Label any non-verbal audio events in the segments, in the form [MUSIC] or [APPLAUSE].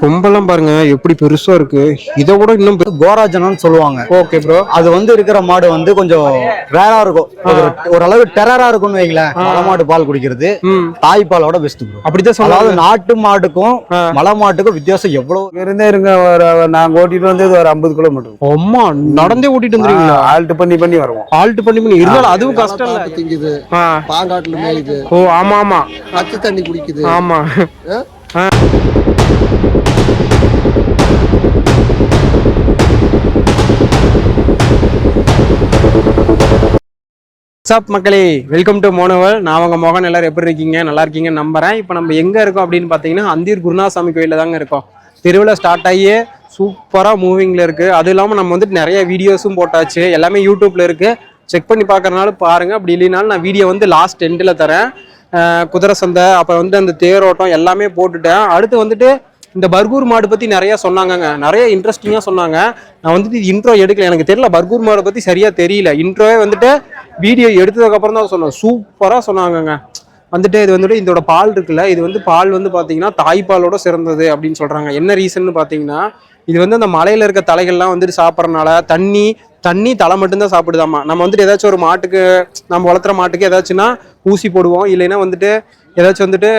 கொம்பெல்லாம் பாருங்க எப்படி பெருசா இருக்கு. இதை விட இன்னும் கோராஜனம்னு சொல்லுவாங்க. ஓகே ப்ரோ அது வந்து இருக்கிற மாடு வந்து கொஞ்சம் ரேரா இருக்கும். ஒரு- ஓரளவு டெரரா இருக்கும்னு வைங்களேன். மலை மாடு பால் குடிக்கிறது. ம். தாய்ப்பாலோட பெஸ்ட் ப்ரோ அப்படிதான் அதாவது சொல்லாது நாட்டு மாட்டுக்கும் மலை மாட்டுக்கும் வித்தியாசம் எவ்வளவு? இருந்தே இருங்க நாங்க ஓட்டிட்டு வந்தது ஒரு ஐம்பது கிலோமீட்டர் அம்மா நடந்தே ஓட்டிட்டு வந்துருவீங்களா? ஆல்ட் பண்ணி பண்ணி வருவோம். ஆல்ட் பண்ணி பண்ணி. இருந்தாலும் அதுவும் கஷ்டம் இல்ல. திங்குது. பாங்காட்டுல மேயுது. ஓ ஆமா ஆமா. பச்சை தண்ணி குடிக்குது. ஆமா. வாட்ஸ்அப் மக்களே? வெல்கம் டு மோனவர் நான் உங்கள் மோகன். எல்லாரும் எப்படி இருக்கீங்க? நல்லா இருக்கீங்கன்னு நம்புறேன். இப்போ நம்ம எங்கே இருக்கோம் அப்படின்னு பார்த்தீங்கன்னா அந்தீர் குருநாசாமி கோயிலில் தாங்க இருக்கோம். திருவிழா ஸ்டார்ட் ஆகியே சூப்பராக மூவிங்கில் இருக்குது அதுவும் இல்லாமல் நம்ம வந்துட்டு நிறைய வீடியோஸும் போட்டாச்சு. எல்லாமே யூடியூப்பில் இருக்குது செக் பண்ணி பார்க்குறனால பாருங்கள் அப்படி இல்லைனாலும் நான் வீடியோ வந்து லாஸ்ட் எண்டில் தரேன். குதிரை சந்தை அப்புறம் வந்து அந்த தேரோட்டம் எல்லாமே போட்டுட்டேன். அடுத்து வந்துட்டு இந்த பர்கூர் மாடு பத்தி நிறைய சொன்னாங்கங்க. நிறைய இன்ட்ரெஸ்டிங்கா சொன்னாங்க. நான் வந்துட்டு இன்ட்ரோ எடுக்கல. எனக்கு தெரியல பர்கூர் மாடை பத்தி சரியா தெரியல. இன்ட்ரோவே வந்துட்டு வீடியோ எடுத்ததுக்கு அப்புறம் தான் சொன்னேன். சூப்பரா சொன்னாங்கங்க. வந்துட்டு இது வந்துட்டு இதோட பால் இருக்குல்ல இது வந்து பால் வந்து பாத்தீங்கன்னா தாய்ப்பாலோட சிறந்தது அப்படின்னு சொல்றாங்க. என்ன ரீசன்னு பாத்தீங்கன்னா இது வந்து அந்த மலையில இருக்க தலைகள்லாம் வந்துட்டு சாப்பிட்றனால தண்ணி தண்ணி தலை மட்டும்தான் சாப்பிடுதாமா? நம்ம வந்துட்டு ஏதாச்சும் ஒரு மாட்டுக்கு நம்ம வளர்த்துற மாட்டுக்கு ஏதாச்சும்னா ஊசி போடுவோம். இல்லைன்னா வந்துட்டு ஏதாச்சும் வந்துட்டு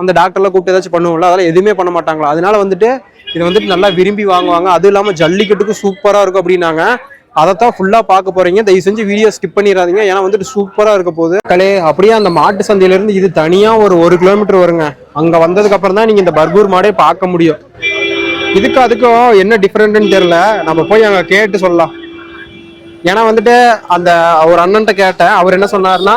அந்த டாக்டர்லாம் கூப்பிட்டு ஏதாச்சும் பண்ணுவோம்ல அதெல்லாம் எதுவுமே பண்ண மாட்டாங்களா? அதனால வந்துட்டு இதை வந்துட்டு நல்லா விரும்பி வாங்குவாங்க. அதுவும் இல்லாமல் ஜல்லிக்கட்டுக்கு சூப்பராக இருக்கும் அப்படின்னாங்க. அதைத்தான் ஃபுல்லாக பார்க்க போறீங்க. தயவு செஞ்சு வீடியோ ஸ்கிப் பண்ணிடாதீங்க. ஏன்னா வந்துட்டு சூப்பராக இருக்க போகுது. கலே அப்படியே அந்த மாட்டு சந்தையிலேருந்து இது தனியாக ஒரு ஒரு கிலோமீட்டர் வருங்க. அங்கே வந்ததுக்கு அப்புறம் தான் நீங்கள் இந்த பர்கூர் மாடே பார்க்க முடியும். இதுக்கு அதுக்கும் என்ன டிஃப்ரெண்ட்டுன்னு தெரியல. நம்ம போய் அங்கே கேட்டு சொல்லலாம். ஏன்னா வந்துட்டு அந்த ஒரு அண்ணன்ட்ட கேட்டேன். அவர் என்ன சொன்னாருன்னா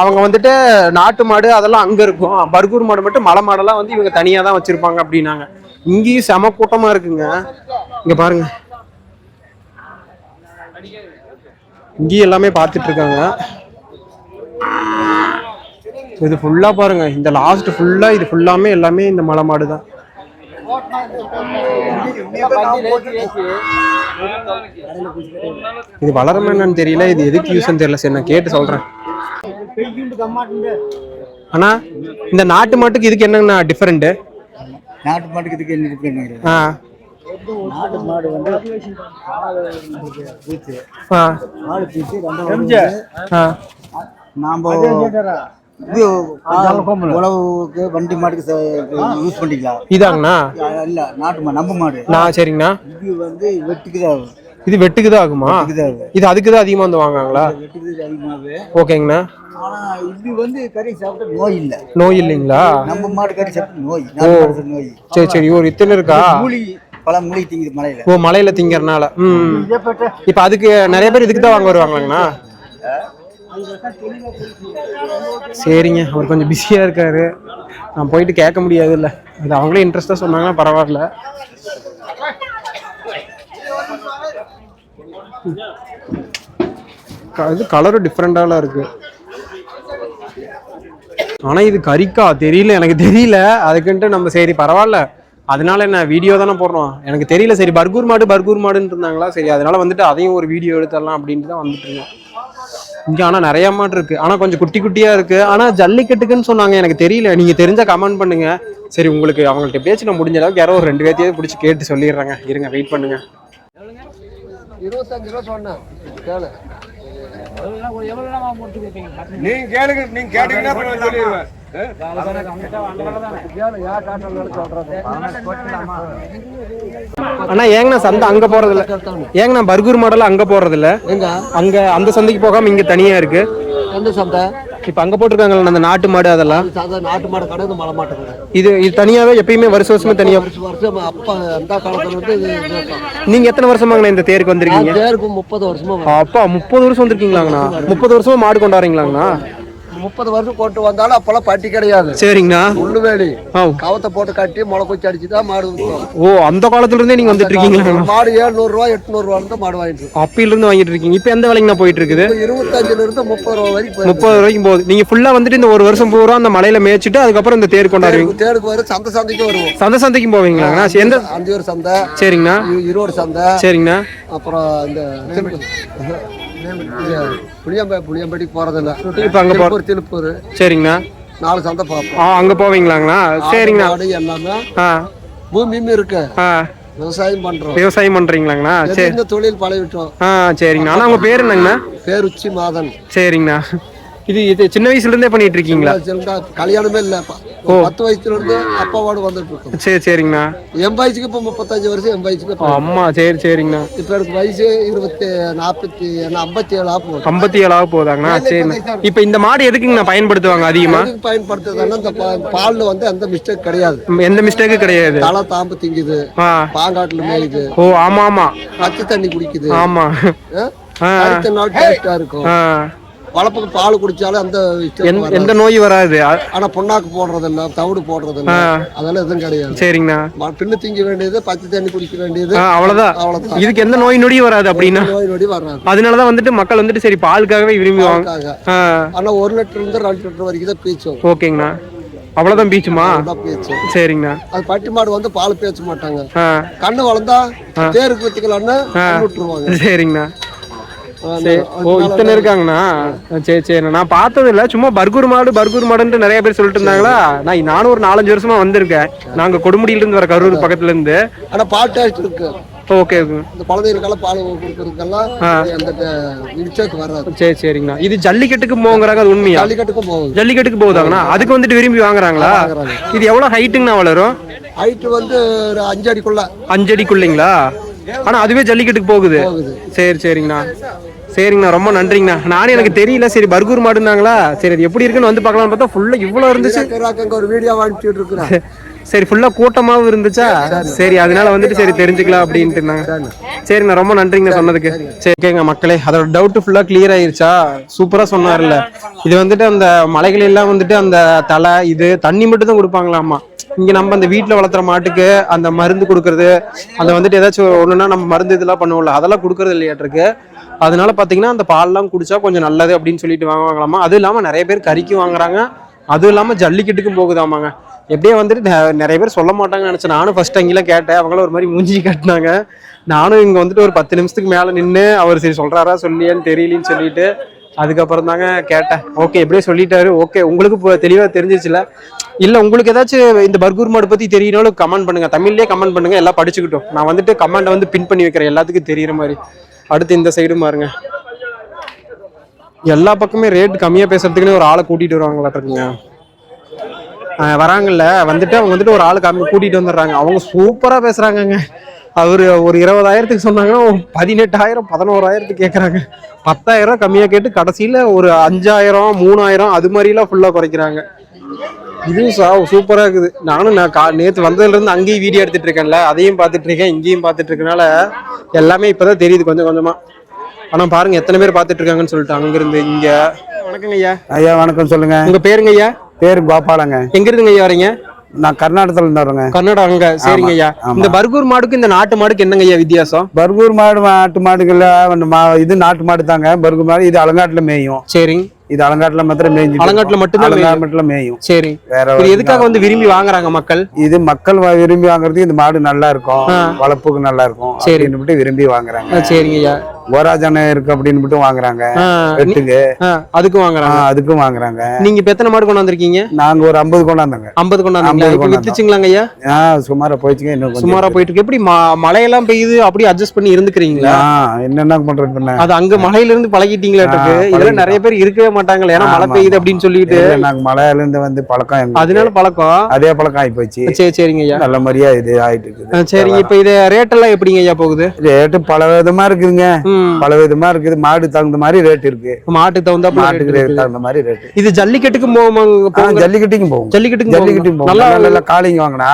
அவங்க வந்துட்டு நாட்டு மாடு அதெல்லாம் அங்க இருக்கும். பர்கூர் மாடு மட்டும் மலை மாடெல்லாம் வந்து இவங்க தனியா தான் வச்சிருப்பாங்க அப்படின்னாங்க. இங்கேயும் செம கூட்டமா இருக்குங்க. இங்க பாருங்க. இங்கேயும் எல்லாமே பார்த்துட்டு இருக்காங்க இது ஃபுல்லா பாருங்க இந்த லாஸ்ட் ஃபுல்லா இது ஃபுல்லாமே எல்லாமே இந்த மலை மாடு தான். இது வளருமா என்னன்னு தெரியல இது எதுக்கு யூஸ்ன்னு தெரியல சரி நான் கேட்டு சொல்றேன். அண்ணா இந்த நாட்டு மாட்டுக்கு இதுக்கு என்னங்கண்ணா டிஃபரெண்ட் நாட்டு மாட்டுக்கு இதுக்கு என்ன இருக்கு ஆ. நாட்டு மாடு வந்து பூச்சி ஆ. ஆளு பூச்சி ரெண்டு நாம இது உழவுக்கு வண்டி மாட்டுக்கு யூஸ் பண்ணிக்கலாம். இதாங்கண்ணா? இல்ல நாட்டு மாடு நம்ம மாடு. நான் சரிங்கண்ணா. இது வந்து வெட்டுக்கு தான் ஆகும். இது வெட்டுக்கு தான் ஆகுமா? இது அதுக்கு தான் அதிகமாக வந்து வாங்குவாங்களா? வெட்டுக்கு அதிகமாகவே ஓகேங்கண்ணா. ஆனா இது வந்து கறி சாப்பிட்டா நோய் இல்ல. நோய் இல்லைங்களா? நம்ம மாடு கறி சாப்பிட்டா நோய். மாடு நோய். சரி சரி. ஒரு இத்தனை இருக்கா? மூலி பல மூலிகை திங்குது மலையில. ஓ மலையில திங்கறனால. ம் இப்போ அதுக்கு நிறைய பேர் இதுக்கு தான் வாங்க வருவாங்களாங்கண்ணா? சரிங்க அவர் கொஞ்சம் பிஸியாக இருக்காரு. நான் போயிட்டு கேட்க முடியாது இல்லை அது அவங்களே இன்ட்ரெஸ்டாக சொன்னாங்கன்னா பரவாயில்ல. க- இது கலரும் டிஃப்ரெண்டாலாம் இருக்கு. ஆனால் இது கறிக்கா? தெரியல எனக்கு தெரியல. அதுக்குன்ட்டு நம்ம சரி பரவாயில்ல. அதனால என்ன வீடியோ தானே போடுறோம் எனக்கு தெரியல சரி பர்கூர் மாடு பர்கூர் மாடுன்னு இருந்தாங்களா சரி அதனால வந்துட்டு அதையும் ஒரு வீடியோ எடுத்துடலாம் அப்படின்ட்டு தான் வந்துட்டு இருந்தோம் இங்கே ஆனால் நிறைய மாடு இருக்கு ஆனால் கொஞ்சம் குட்டி குட்டியா இருக்கு ஆனால் ஜல்லிக்கட்டுக்குன்னு சொன்னாங்க எனக்கு தெரியல நீங்க தெரிஞ்சா கமெண்ட் பண்ணுங்க சரி உங்களுக்கு அவங்கள்ட்ட பேச்சு நான் முடிஞ்ச அளவுக்கு யாரோ ஒரு ரெண்டு பேர்த்தையாவது பிடிச்சி கேட்டு சொல்லிடுறேங்க இருங்க வெயிட் பண்ணுங்க இருபத்தஞ்சு ரூபா சொன்னேன் நீங்க கேளுங்க நீங்க கேட்டீங்கன்னா அண்ணா ஏங்கண்ணா சந்தை அங்க போறது இல்ல ஏங்கண்ணா பர்கூர் மாடல் அங்க போறது இல்ல அங்க அந்த சந்தைக்கு போகாம இங்க தனியா இருக்கு. எந்த சந்தை? இப்ப அங்க போட்டிருக்காங்கல்ல அந்த நாட்டு மாடு அதெல்லாம். இது சந்தை நாட்டு மாடு கடை இது மலை மாட்டு கடை இது இது தனியாவே எப்பயுமே வருஷம் வருஷமா தனியா வருஷம் அப்பா அந்த காலத்துல வந்து. நீங்க எத்தனை வருஷமாங்கண்ணா இந்த தேருக்கு வந்திருக்கீங்க? தேருக்கு முப்பது வருஷமா. அப்பா முப்பது வருஷம் வந்திருக்கீங்களாங்கண்ணா? முப்பது வருஷமா மாடு கொண்டாடுறீங்களாங்கண்ணா? முப்பது வருஷம் கொண்டு வந்தாலும் அப்பெல்லாம் பட்டி கிடையாது. சரிங்கண்ணா. முள்ளுவேலி ஆ. கவத்தை போட்டு கட்டி முளை குச்சி அடிச்சு தான் மாடு ஓ அந்த காலத்துல இருந்தே நீங்க வந்துட்டு இருக்கீங்களா மாடு ஏழுநூறு ரூபா எட்நூறு ரூபான்னு தான் மாடு வாங்கிட்டு. அப்பில இருந்து வாங்கிட்டு இருக்கீங்க. இப்ப எந்த விலைங்கண்ணா போயிட்டு இருக்குது? இருபத்தஞ்சுல இருந்து முப்பது ரூபா வரைக்கும். முப்பது வரைக்கும் போகுது. நீங்க ஃபுல்லா வந்துட்டு இந்த ஒரு வருஷம் பூரா அந்த மலையில மேய்ச்சிட்டு அதுக்கப்புறம் இந்த தேர் கொண்டாடுவீங்க. தேருக்கு வரும் சந்தை சந்தைக்கு வருவோம். சந்தை சந்தைக்கும் சரி, எந்த அந்தியூர் சந்தை சரிங்கண்ணா. இ- ஈரோடு சந்தை சரிங்கண்ணா. அப்புறம் இந்த புளியம்பே புளியம்பட்டிக்கு போறதில்ல. இப்ப அங்க போ திருப்பூர் சரிங்கண்ணா. நாலு சந்தை பார்ப்போம். ஆ அங்க போவீங்களாங்கண்ணா? சரிங்கண்ணா. எல்லாமே ஆ. பூமியும் இருக்கு. ஆ. விவசாயம் பண்றோம். விவசாயம் பண்றீங்களாங்கண்ணா? சரி. இந்த தொழில் பழகிட்டோம். ஆ சரிங்கண்ணா. ஆனால் உங்க பேர் என்னங்கண்ணா? பேருச்சி மாதன் சரிங்கண்ணா. இது இது சின்ன வயசுல இருந்தே பண்ணிட்டு இருக்கீங்களா? கல்யாணமே இல்ல. ஒரு பத்து வயசுல இருந்து அப்பாவோட வந்துட்டு இருக்கோம். சரி சரிங்கண்ணா. என் வயசுக்கு இப்ப முப்பத்தஞ்சு வருஷம் என் வயசுக்கு அம்மா சரி சரிங்கண்ணா. இப்ப எனக்கு வயசு இருபத்தி நாற்பத்தி ஐம்பத்தி ஏழு ஆகும் ஐம்பத்தி ஏழாவது போதாங்கண்ணா சரிண்ணா இப்போ இந்த மாடு எதுக்குங்கண்ணா பயன்படுத்துவாங்க அதிகமா? பயன்படுத்துறதுன்னா இந்த பால்ல வந்து எந்த மிஸ்டேக் கிடையாது. எந்த மிஸ்டேக்கும் கிடையாது. தலை தாம்பு திங்குது பாங்காட்டுல மேயுது ஓ ஆமா ஆமா. பச்சை தண்ணி குடிக்குது. ஆமா. இருக்கும். வளப்புக்கு பால் குடிச்சாலும் அந்த எந்த- நோய் வராது. ஆனா பொண்ணாக்கு போடுறது இல்ல தவிடு போடுறது இல்ல அதெல்லாம் எதுவும் கிடையாது. சரிங்கண்ணா. பின்னு திங்க வேண்டியது பச்சை தண்ணி குடிக்க வேண்டியது. அவ்வளவுதான். அவ்வளவுதான். இதுக்கு எந்த நோய் நொடியும் வராது அப்படின்னா. நோய் நொடி வராது. அதனாலதான் வந்துட்டு மக்கள் வந்துட்டு சரி பாலுக்காகவே விரும்புவாங்க ஆனா ஒரு லிட்டர் இருந்து ரெண்டு லிட்டர் வரைக்கும் தான் பீச்சும் ஓகேங்கண்ணா. அவ்வளவுதான் பீச்சுமா? சரிங்கண்ணா. அது பட்டி மாடு வந்து பால் பேச்ச மாட்டாங்க. கண்ணு வளர்ந்தா தேருக்கு வச்சுக்கலாம்னு கண்ணு விட்டுருவாங்க. சரிங்கண்ணா. ஓ இத்தனை இருக்காங்கண்ணா? சரி சரி நான் பார்த்தது இல்ல சும்மா பர்கூர் மாடு பர்கூர் மாடுன்ட்டு நிறைய பேர் சொல்லிட்டு இருந்தாங்களா நான் நானும் ஒரு நாலஞ்சு வருஷமா வந்திருக்கேன். நாங்க கொடுமுடியில இருந்து வர கரூர் பக்கத்துல இருந்து ஆனா பால் டேஸ்ட் இருக்கு. ஓகே இந்த குழந்தைகளுக்கெல்லாம் பால் கொடுக்கறதுக்கெல்லாம் சரி சரிங்கண்ணா. இது ஜல்லிக்கட்டுக்கு போங்கிறாங்க அது உண்மையா? ஜல்லிக்கட்டுக்கும் போகுது. ஜல்லிக்கட்டுக்கு போகுதாங்கண்ணா? அதுக்கு வந்துட்டு விரும்பி வாங்குறாங்களா? வாங்குறாங்க. இது எவ்வளவு ஹைட்டுங்கண்ணா வளரும்? ஹைட் வந்து ஒரு அஞ்சு அடிக்குள்ள. அஞ்சு அடிக்குள்ளீங்களா? ஆனா அதுவே ஜல்லிக்கட்டுக்கு போகுது. போகுது. சரி சரிங்கண்ணா. சரிங்கண்ணா ரொம்ப நன்றிங்கண்ணா. நானே எனக்கு தெரியல. சரி பர்கூர் மாடுனாங்களா சரி அது எப்படி இருக்குன்னு வந்து பார்க்கலாம்னு பார்த்தா ஃபுல்லா இவ்வளோ இருந்துச்சு. ஒரு வீடியோ அனுப்பிச்சுட்டு இருக்கிறேன். சரி ஃபுல்லா கூட்டமாவும் இருந்துச்சா? சரி அதனால வந்துட்டு சரி தெரிஞ்சுக்கலாம் அப்படின்ட்டு இருந்தாங்க. சரிண்ணா ரொம்ப நன்றிங்கண்ணா சொன்னதுக்கு. சரி. ஓகேங்க மக்களே அதோட டவுட் ஃபுல்லா கிளியர் ஆயிருச்சா? சூப்பரா சொன்னார்ல. இது வந்துட்டு அந்த மலைகள் எல்லாம் வந்துட்டு அந்த தலை இது தண்ணி மட்டும் தான் கொடுப்பாங்களாமா இங்க நம்ம அந்த வீட்ல வளர்த்துற மாட்டுக்கு அந்த மருந்து கொடுக்கறது அந்த வந்துட்டு ஏதாச்சும் ஒண்ணுன்னா நம்ம மருந்து இதெல்லாம் பண்ணுவோம்ல அதெல்லாம் கொடுக்கறது இல்லையாட்டிருக்கு. அதனால பார்த்தீங்கன்னா அந்த பால்லாம் குடிச்சா கொஞ்சம் நல்லது அப்படின்னு சொல்லிட்டு வாங்குவாங்களாமா? அதுவும் இல்லாமல் நிறைய பேர் கறிக்கு வாங்குறாங்க. அதுவும் இல்லாமல் ஜல்லிக்கட்டுக்கும் போகுதாமாங்க. எப்படியே வந்துட்டு நிறைய பேர் சொல்ல மாட்டாங்கன்னு நினச்சேன். நானும் ஃபர்ஸ்ட் அங்கெல்லாம் கேட்டேன். அவங்களும் ஒரு மாதிரி மூஞ்சி கட்டினாங்க. நானும் இங்கே வந்துட்டு ஒரு பத்து நிமிஷத்துக்கு மேலே நின்று அவர் சரி சொல்கிறாரா சொல்லியான்னு தெரியலன்னு சொல்லிட்டு அதுக்கப்புறம் தாங்க கேட்டேன். ஓகே எப்படியே சொல்லிட்டாரு. ஓகே உங்களுக்கு இப்போ தெளிவாக தெரிஞ்சிச்சுல? இல்லை உங்களுக்கு ஏதாச்சும் இந்த பர்கூர் மாடு பற்றி தெரியனாலும் கமெண்ட் பண்ணுங்கள் தமிழ்லேயே கமெண்ட் பண்ணுங்கள் எல்லாம் படிச்சுக்கிட்டோம். நான் வந்துட்டு கமெண்ட்டை வந்து பின் பண்ணி வைக்கிறேன். எல்லாத்துக்கும் தெரியுற மாதிரி. அடுத்து இந்த சைடும் பாருங்க. எல்லா பக்கமே ரேட் கம்மியாக பேசுறதுக்குன்னு ஒரு ஆளை கூட்டிட்டு வருவாங்களாட்டிருக்குங்க இருக்குங்க வராங்கல்ல வந்துட்டு அவங்க வந்துட்டு ஒரு ஆள் கம்மி கூட்டிட்டு வந்துடுறாங்க. அவங்க சூப்பரா பேசுறாங்கங்க. அவரு ஒரு இருபதாயிரத்துக்கு சொன்னாங்கன்னா பதினெட்டாயிரம் பதினோராயிரத்துக்கு கேட்குறாங்க பத்தாயிரம் கம்மியா கேட்டு கடைசியில ஒரு அஞ்சாயிரம் மூணாயிரம் அது மாதிரிலாம் ஃபுல்லா குறைக்கிறாங்க. இதுவும் சா சூப்பரா இருக்குது. நானும் நான் கா நேற்று வந்ததுல இருந்து அங்கேயும் வீடியோ எடுத்துட்டு இருக்கேன்ல. அதையும் பார்த்துட்டு இருக்கேன் இங்கேயும் பார்த்துட்டு இருக்கனால எல்லாமே இப்பதான் தெரியுது கொஞ்சம் கொஞ்சமா. ஆனா பாருங்க எத்தனை பேர் பார்த்துட்டு இருக்காங்கன்னு சொல்லிட்டு அங்கிருந்து இங்க. வணக்கங்க ஐயா. ஐயா வணக்கம் சொல்லுங்க. உங்க பேருங்க ஐயா? பேர் கோபாலங்க. எங்க இருந்துங்க ஐயா வரீங்க? நான் கர்நாடகத்துல இருந்து வரேங்க. கர்நாடகா அங்க. சரிங்க ஐயா. இந்த பர்கூர் மாடுக்கு இந்த நாட்டு மாடுக்கு என்னங்க ஐயா வித்தியாசம்? பர்கூர் மாடு நாட்டு மாடுகள்ல இது நாட்டு மாடு தாங்க. பர்கூர் மாடு இது அலங்காட்டுல மேயும். சரிங்க. இது அலங்காட்டுல மாத்திரம் மேய்ஞ்சு அலங்காட்டுல மேயும். அலங்காட்டுல மேயும். சரி. வேற எதுக்காக வந்து விரும்பி வாங்குறாங்க மக்கள்? இது மக்கள் விரும்பி வாங்குறதுக்கு இந்த மாடு நல்லா இருக்கும். வளர்ப்புக்கு நல்லா இருக்கும் சரி. அப்படின்னு விரும்பி வாங்குறாங்க. ஆ, சரிங்க ஐயா. கோராஜனை இருக்கு அப்படின்னு மட்டும் வாங்குறாங்க. வெட்டுக்கு அதுக்கும் வாங்குறாங்க. அதுக்கும் வாங்குறாங்க. நீங்க எத்தனை மாடு கொண்டு வந்திருக்கீங்க? நாங்க ஒரு ஐம்பது கொண்டாந்தோங்க ஐம்பது கொண்டாந்தோம். வித்துச்சுங்களாங்க ஐயா? சுமாரா போயிடுச்சுங்க. இன்னும் சுமாரா போயிட்டு இருக்கு எப்படி மழையெல்லாம் பெய்யுது? அப்படியே அட்ஜஸ்ட் பண்ணி இருந்துக்கிறீங்களா? என்னென்ன பண்றது அது அங்க மலையில இருந்து பழகிட்டீங்களாட்டுக்கு ஆ, இதெல்லாம். நிறைய பேர் இருக்கவே மாட்டாங்களே ஏன்னா மழை பெய்யுது. அப்படின்னு சொல்லிட்டு நாங்க மலையால இருந்து வந்து பழக்கம். அதனால பழக்கம். அதே பழக்கம் ஆகி போச்சு சரி சரிங்க ஐயா. நல்ல மாதிரியா இது ஆயிட்டு ஆ, இருக்குது சரிங்க இப்ப இது ரேட் எல்லாம் எப்படிங்க ஐயா போகுது? ரேட்டு பல விதமா இருக்குதுங்க. பல விதமா இருக்குது. மாடு தகுந்த மாதிரி ரேட் இருக்கு. மாட்டுக்கு rate மாட்டுக்கு தகுந்த மாதிரி ரேட் இது ஜல்லிக்கட்டுக்கும் போகுங்க? ஜல்லிக்கட்டிக்கும் போகும். ஜல்லிக்கட்டுக்கும் ஜல்லிக்கட்டிக்கும்? போகும். நல்லா நல்ல காளிங்க வாங்கினா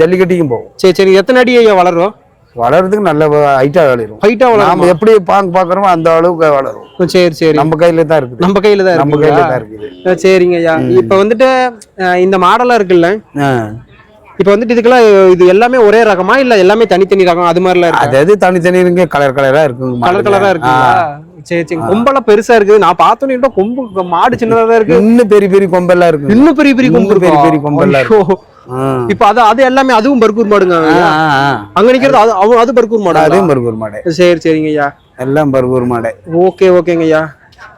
ஜல்லிக்கட்டிக்கும் போகும். சரி சரி எத்தனை அடி ஐயா வளரும்? வளர்றதுக்கு நல்ல ஹைட்டா வளரும். ஹைட்டா வளரும்? எப்படி பாங்க பாக்குறோமோ அந்த அளவுக்கு வளரும். சரி சரி. நம்ம கையில தான் இருக்குது. நம்ம கையில தான் நம்ம கையில? தான் இருக்குது. சரிங்க ஐயா இப்ப வந்துட்டு இந்த மாடலா இருக்குல்ல. இப்ப வந்துட்டு இதுக்கெல்லாம் இது எல்லாமே ஒரே ரகமா இல்ல எல்லாமே தனித்தனி ரகம் அது மாதிரிலாம் இருக்கு? அது அது தனித்தனி இருங்க கலர் கலரா இருக்குங்க கலர் கலரா. இருக்குங்களா? சரி சரி. கொம்பெல்லாம் பெருசா இருக்குது. நான் பார்த்தோன்னே கொம்பு மாடு சின்னதா. இருக்கு. இன்னும் பெரிய பெரிய கொம்பெல்லாம் இருக்கு இன்னும் பெரிய பெரிய கொம்பு பெரிய இருக்கா? பெரிய கொம்பெல்லாம் ஐயோ. இப்ப அது அது எல்லாமே அதுவும் பர்கூர் மாடுங்க. அங்க நிக்கிறது அது அவ- அது பர்கூர் மாடா? அதுவும் பர்கூர் மாடு. சரி சரிங்க ஐயா. எல்லாம் பர்கூர் மாடு. ஓகே ஓகேங்க ஐயா.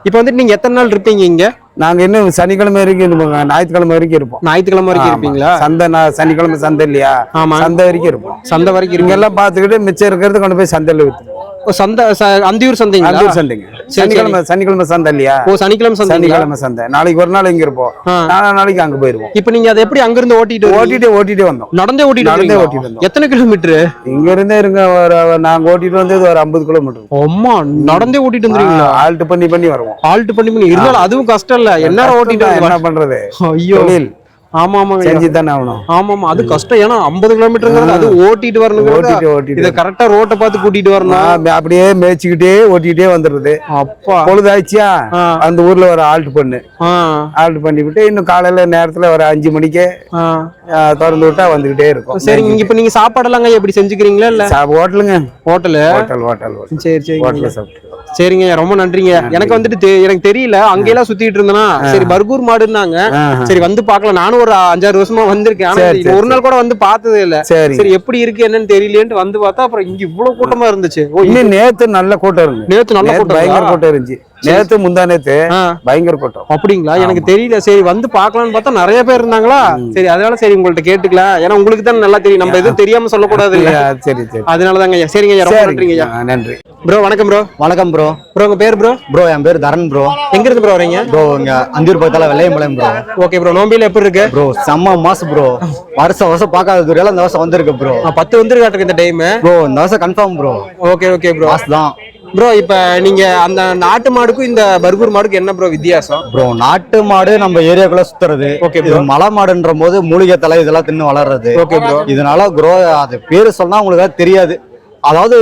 இப்போ வந்துட்டு நீங்க எத்தனை நாள் இருப்பீங்க இங்க? நாங்க இன்னும் சனிக்கிழமை வரைக்கும் இருப்போங்க. ஞாயிற்றுக்கிழமை வரைக்கும் இருப்போம். ஞாயிற்றுக்கிழமை வரைக்கும். இருப்பீங்களா? சந்தை சனிக்கிழமை சந்தை இல்லையா? ஆமா. சந்தை வரைக்கும் இருப்போம். சந்தை வரைக்கும் இருப்பீங்க. இங்கெல்லாம் பார்த்துக்கிட்டு மிச்சம் இருக்கிறது கொண்டு போய் சந்தையில வித்துருவோம். சந்தை அந்தியூர் சந்தைங்களா? அந்தூர் சந்தைங்க. சனிக்கிழமை சனிக்கிழமை சந்தை இல்லையா? ஓ சனிக்கிழமை சந்தைங்களா? சனிக்கிழமை சந்தை. நாளைக்கு ஒரு நாள் இங்க இருப்போம். நாலா நாளைக்கு அங்க போயிருவோம். இப்போ நீங்க அதை எப்படி அங்க இருந்து ஓட்டிட்டு? ஓட்டிட்டு ஓட்டிட்டு வந்தோம். நடந்தே ஓட்டிட்டு நடந்தே? ஓட்டிட்டு வந்தோம். எத்தனை கிலோமீட்டர்? இங்க இருந்தே இருங்க ஒரு நாங்க ஓட்டிட்டு வந்தது ஒரு ஐம்பது கிலோமீட்டர். அம்மா நடந்தே ஓட்டிட்டு வந்துருவீங்களா? ஆல்ட் பண்ணி பண்ணி வருவோம். ஆல்ட் பண்ணி பண்ணி. இருந்தாலும் அதுவும் கஷ்டம் இல்ல. என்ன ஓட்டிட்டு என்ன? பண்றது? ஐயோ. ஆமா ஆமாங்க செஞ்சு தானே ஆகணும். ஆமா ஆமா அது கஷ்டம். ஏன்னா ஐம்பது கிலோமீட்டருங்கிறது அது ஓட்டிட்டு வரணும் ஓட்டிட்டு ஓட்டிட்டு. இத கரெக்டா ரோட்டை பார்த்து கூட்டிட்டு வரணும். அப்படியே மேய்ச்சிக்கிட்டே ஓட்டிக்கிட்டே அப்பா. பொழுதாச்சியா. அந்த ஊர்ல ஒரு ஆல்ட் பண்ணு. ஆல்ட் பண்ணி விட்டு இன்னும் காலையில நேரத்துல ஒரு அஞ்சு மணிக்கே திறந்து விட்டா வந்துகிட்டே இருக்கும். சரி இங்க இப்ப நீங்க சாப்பாடெல்லாம் எப்படி செஞ்சுக்கிறீங்களா இல்ல? ஹோட்டலுங்க. ஹோட்டலு? ஹோட்டல் ஹோட்டல் சரி சரி ஹோட்டல்ல சாப்பிட்டு. சரிங்க ரொம்ப நன்றிங்க. எனக்கு வந்துட்டு எனக்கு தெரியல. அங்கெல்லாம் சுத்திட்டு இருந்தேனா சரி பர்கூர் மாடுன்னாங்க. சரி வந்து பார்க்கலாம். நானும் ஒரு அஞ்சாறு வருஷமா வந்திருக்கேன். ஆனா ஒரு நாள் கூட வந்து பார்த்ததே இல்ல. சரி சரி. எப்படி இருக்கு என்னன்னு தெரியலேன்ட்டு வந்து பார்த்தா அப்புறம் இங்க இவ்வளவு கூட்டமா இருந்துச்சு. இன்னும் நேத்து நல்ல கூட்டம் இருக்கு நேத்து நல்ல நேத்து பயங்கர கூட்டம் கூட்டம் இருந்துச்சு. நேத்து முந்தா நேத்து பயங்கர கூட்டம். அப்படிங்களா? எனக்கு தெரியல. சரி வந்து பார்க்கலாம்னு பார்த்தா நிறைய பேர் இருந்தாங்களா? சரி அதனால சரி உங்கள்ட்ட கேட்டுக்கலாம். ஏன்னா உங்களுக்கு தான் நல்லா தெரியும். நம்ம எதுவும் தெரியாம சொல்லக்கூடாது இல்ல [LAUGHS] ஆ, சரி சரி. அதனாலதாங்க ஐயா. சரிங்க ஐயா. ரொம்ப நன்றிங்க ஐயா ஆ, நன்றி. ப்ரோ வணக்கம் ப்ரோ. வணக்கம் ப்ரோ. ப்ரோ உங்க பேர் ப்ரோ? ப்ரோ என் பேர் தரன் ப்ரோ. எங்க இருந்து ப்ரோ வரீங்க? ப்ரோ இங்க அந்தியூர் பக்கத்தால வெள்ளையம்பாளையம் ப்ரோ. Okay bro. நோம்பியில எப்படி இருக்கு? ப்ரோ செம்ம மாசு ப்ரோ. வருஷம் வருஷம் பார்க்காத துறையில இந்த வருஷம் வந்திருக்கு ப்ரோ. பத்து வந்துருக்காட்டுக்கு இந்த டைம் ப்ரோ இந்த வருஷம் confirm bro. Okay okay bro. தான். ப்ரோ இப்ப நீங்க அந்த நாட்டு மாடுக்கும் இந்த பர்கூர் மாடுக்கும் என்ன ப்ரோ வித்தியாசம்? ப்ரோ நாட்டு மாடு நம்ம ஏரியாக்குள்ள சுத்துறது. Okay, இது மலை மாடுன்ற போது மூலிகை தலை இதெல்லாம் தின்னு வளர்றது. ஓகே ப்ரோ இதனால க்ரோ அது பேரு சொன்னா உங்களுக்கு தெரியாது. அதாவது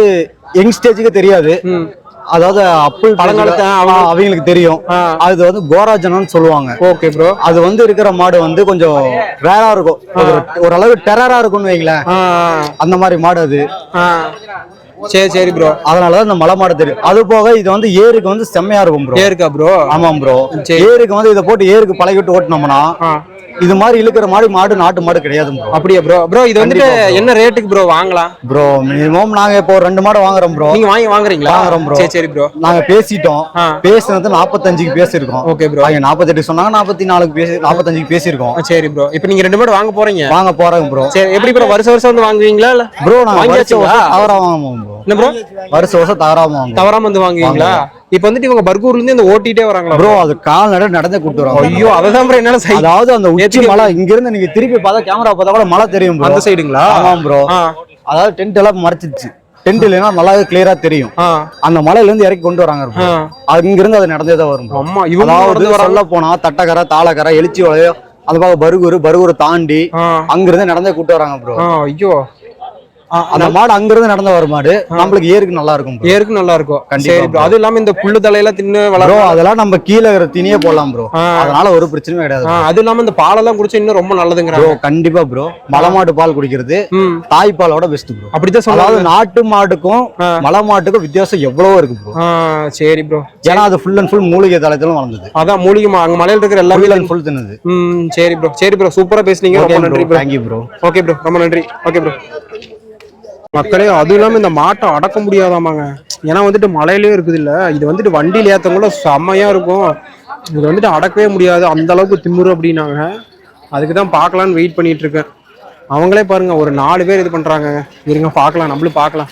யங் ஸ்டேஜுக்கு தெரியாது. அதாவது அப்புள் பழங்காலத்து பழங்காலத்து அவங்க- அவங்களுக்கு தெரியும். அது வந்து கோராஜனம்னு சொல்லுவாங்க. ஓகே ப்ரோ அது வந்து இருக்கிற மாடு வந்து கொஞ்சம் ரேரா இருக்கும். ஒரு- ஓரளவு டெரரா இருக்கும்னு வைங்களேன். அந்த மாதிரி மாடு அது. சரி சரி ப்ரோ அதனாலதான் இந்த மலை மாடு தெரியும். அது போக இது வந்து ஏருக்கு வந்து செம்மையா இருக்கும் ப்ரோ ஏருக்கா ப்ரோ ஆமாம் ப்ரோ. ஏருக்கு வந்து இதை போட்டு ஏருக்கு பழகிட்டு ஓட்டினோம்னா இது மாதிரி இழுக்கிற மாடு மாடு நாட்டு மாடு கிடையாது ப்ரோ அப்படியா ப்ரோ ப்ரோ இது வந்துட்டு என்ன ரேட்டுக்கு ப்ரோ வாங்கலாம்? ப்ரோ மினிமம் நாங்க இப்போ ரெண்டு மாடு வாங்குறோம் ப்ரோ நீங்க வாங்கி வாங்குறீங்களா? வாங்குறோம் bro. சரி சரி ப்ரோ நாங்க பேசிட்டோம். பேசுனது நாற்பத்தஞ்சுக்கு பேசியிருக்கோம். ஓகே ப்ரோ அவங்க நாற்பத்தெட்டு சொன்னாங்க நாற்பத்தி நாலுக்கு பேசி நாற்பத்தஞ்சுக்கு பேசியிருக்கோம். சரி ப்ரோ இப்போ நீங்க ரெண்டு மாடு வாங்க போறீங்க. வாங்க போறோம் ப்ரோ சரி எப்படி ப்ரோ வருஷம் வருஷம் வந்து வாங்குவீங்களா இல்ல? ப்ரோ நாங்க வருஷம்? வருஷம் தவறாம வாங்குவோம் ப்ரோ என்ன ப்ரோ வருஷம் வருஷம் தவறாம வாங்குவோம். தவறாம வந்து வாங்குவீங்களா? இப்போ வந்துட்டு இவங்க பர்கூர்ல இருந்து இந்த ஓட்டிட்டே வராங்களா? ப்ரோ அது கால் நட நடந்தே கொடுத்துருவாங்க ஐயோ அததான் ப்ரோ என்னால அதாவது அந்த உச்சி மலை இங்க இருந்து நீங்க திருப்பி பார்த்தா கேமரா பார்த்தா கூட மலை தெரியும் ப்ரோ. அந்த சைடுங்களா? ஆமாம் ப்ரோ. அதாவது டென்ட் எல்லாம் மறைச்சிருச்சு. டென்ட் இல்லைன்னா நல்லாவே கிளியரா தெரியும். அந்த மலையில இருந்து இறக்கி கொண்டு வராங்க. அது இங்க இருந்து அது நடந்தே தான் வரும். அம்மா இவங்க வராங்க. சொல்ல போனா தட்டக்கரை தாளக்கரை எழுச்சி வளையம் அந்த பக்கம் பருகூர் பருகூர் தாண்டி ஆ. அங்க இருந்து நடந்தே கூட்டு வராங்க ப்ரோ. ஐயோ. அந்த மாடு அங்க இருந்து நடந்து வர மாடு. நம்மளுக்கு ஏருக்கு நல்லா இருக்கும். ஏருக்கு நல்லா இருக்கும். கண்டிப்பா அது இல்லாம இந்த புல்லு தலையெல்லாம் தின்னு வளரும் அதெல்லாம் நம்ம கீழே இருக்கிற தினியே போடலாம் ப்ரோ. அதனால ஒரு பிரச்சனையும் கிடையாது அது இல்லாம இந்த பாலெல்லாம் குடிச்சா இன்னும் ரொம்ப நல்லதுங்கிறாங்க. ப்ரோ கண்டிப்பா ப்ரோ மலை மாட்டு பால் குடிக்கிறது ம். தாய்ப்பாலோட பெஸ்ட் ப்ரோ அப்படித்தான் அதாவது சொல்லாது நாட்டு மாட்டுக்கும். மலை மாட்டுக்கும் வித்தியாசம் எவ்வளவோ இருக்கு ப்ரோ சரி ப்ரோ ஏன்னா அது ஃபுல் அண்ட் ஃபுல் மூலிகை தளத்திலும் வளர்ந்தது. அதான் மூலிகை அங்க மலையில இருக்கிற எல்லாமே ஃபுல் அண்ட் ஃபுல் தின்னது. சரி ப்ரோ சரி ப்ரோ சூப்பரா பேசுனீங்க. ரொம்ப நன்றி bro thank you bro okay bro ரொம்ப நன்றி. ஓகே ப்ரோ மக்களே அதுவும் இல்லாம இந்த மாட்டை அடக்க முடியாதாமாங்க. ஏன்னா வந்துட்டு மலையிலே இருக்குது இல்ல இது வந்துட்டு வண்டியில ஏத்தவங்கள செம்மையா இருக்கும். இது வந்துட்டு அடக்கவே முடியாது. அந்த அளவுக்கு திமிரு அப்படின்னாங்க. அதுக்கு தான் பார்க்கலான்னு வெயிட் பண்ணிட்டு இருக்கேன் அவங்களே பாருங்க ஒரு நாலு பேர் இது பண்றாங்க இருங்க பார்க்கலாம். நம்மளும் பார்க்கலாம்.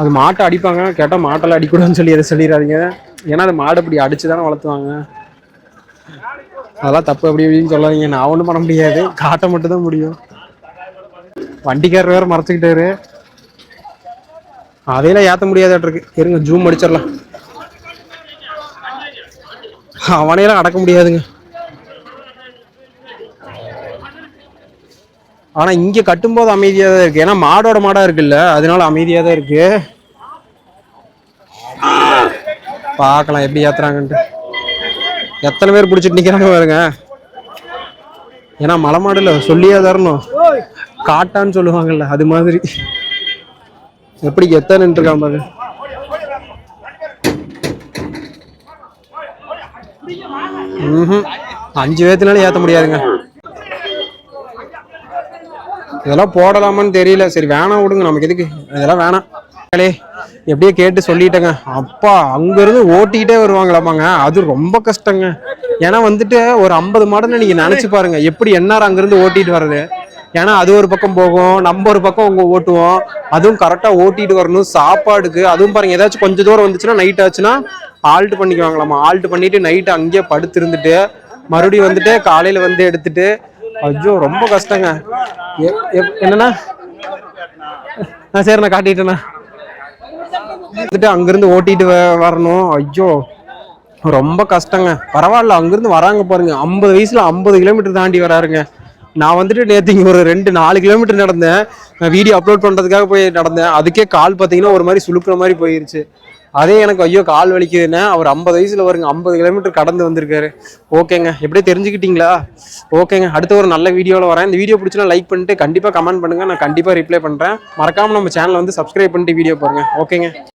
அது மாட்டை அடிப்பாங்க. கேட்டால் மாட்டெல்லாம் அடிக்கூடாதுன்னு சொல்லி எதை சொல்லிடாதீங்க ஏன்னா அது மாடு அப்படி அடிச்சு தானே வளர்த்துவாங்க. அதெல்லாம் தப்பு அப்படி இப்படின்னு சொல்லாதீங்க. நான் ஒன்றும் பண்ண முடியாது. காட்ட மட்டும் தான் முடியும். வண்டிக்காரர் வேற மறைச்சுக்கிட்டாரு. அதையெல்லாம் ஏத்த முடியாதாட்டிருக்கு. இருங்க ஜூம் அடிச்சிடலாம். அவனையெல்லாம் அடக்க முடியாதுங்க. ஆனா இங்க கட்டும்போது அமைதியா தான் இருக்கு. ஏன்னா மாடோட மாடா இருக்குல்ல அதனால அமைதியா தான் இருக்கு. பார்க்கலாம் எப்படி ஏத்துறாங்கன்ட்டு. எத்தனை பேர் பிடிச்சிட்டு நிக்கிறாங்க பாருங்க. ஏன்னா மலை மாடுல சொல்லியே தரணும். காட்டான்னு சொல்லுவாங்கல்ல அது மாதிரி. எப்படி எத்த நின்றுருக்கான் பாருங்க அஞ்சு பேத்துனாலும் ஏத்த முடியாதுங்க. இதெல்லாம் போடலாமான்னு தெரியல. சரி வேணாம் விடுங்க. நமக்கு எதுக்கு? இதெல்லாம் வேணாம். எப்படியே கேட்டு சொல்லிட்டேங்க. அப்பா அங்கிருந்து ஓட்டிக்கிட்டே வருவாங்களாமாங்க. அது ரொம்ப கஷ்டங்க. ஏன்னா வந்துட்டு ஒரு ஐம்பது மாடல் நீங்க நினைச்சு பாருங்க. எப்படி என்ஆர் அங்கிருந்து ஓட்டிட்டு வர்றது? ஏன்னா அது ஒரு பக்கம் போகும் நம்ம ஒரு பக்கம் அவங்க ஓட்டுவோம். அதுவும் கரெக்டாக ஓட்டிட்டு வரணும் சாப்பாடுக்கு. அதுவும் பாருங்க ஏதாச்சும் கொஞ்சம் தூரம் வந்துச்சுன்னா நைட் ஆச்சுன்னா ஆல்ட் பண்ணிக்குவாங்களாமா? ஆல்ட் பண்ணிட்டு நைட்டு அங்கேயே படுத்து இருந்துட்டு மறுபடியும் வந்துட்டு காலையில வந்து எடுத்துட்டு ஐயோ ரொம்ப கஷ்டங்க. எ- என்னண்ணா? ஆ சரிண்ணா காட்டிட்டேண்ணா. வந்துட்டு அங்கிருந்து ஓட்டிட்டு வ- வரணும். ஐயோ ரொம்ப கஷ்டங்க. பரவாயில்ல அங்கிருந்து வராங்க பாருங்க. ஐம்பது வயசுல ஐம்பது கிலோமீட்டர் தாண்டி வராருங்க. நான் வந்துட்டு நேற்று இங்கே ஒரு ரெண்டு நாலு கிலோமீட்டர் நடந்தேன். வீடியோ அப்லோட் பண்ணுறதுக்காக போய் நடந்தேன். அதுக்கே கால் பார்த்தீங்கன்னா ஒரு மாதிரி சுழுக்கிற மாதிரி போயிருச்சு. அதே எனக்கு ஐயோ கால் வலிக்குதுன்னா அவர் ஐம்பது வயசில் வருங்க ஐம்பது கிலோமீட்டர் கடந்து வந்திருக்காரு. ஓகேங்க. எப்படியே தெரிஞ்சுக்கிட்டீங்களா? ஓகேங்க. அடுத்த ஒரு நல்ல வீடியோவில் வரேன். இந்த வீடியோ பிடிச்சினா லைக் பண்ணிட்டு கண்டிப்பாக கமெண்ட் பண்ணுங்கள் நான் கண்டிப்பாக ரிப்ளை பண்ணுறேன் மறக்காமல் நம்ம சேனலை வந்து சப்ஸ்கிரைப் பண்ணிட்டு வீடியோ பாருங்கள் ஓகேங்க.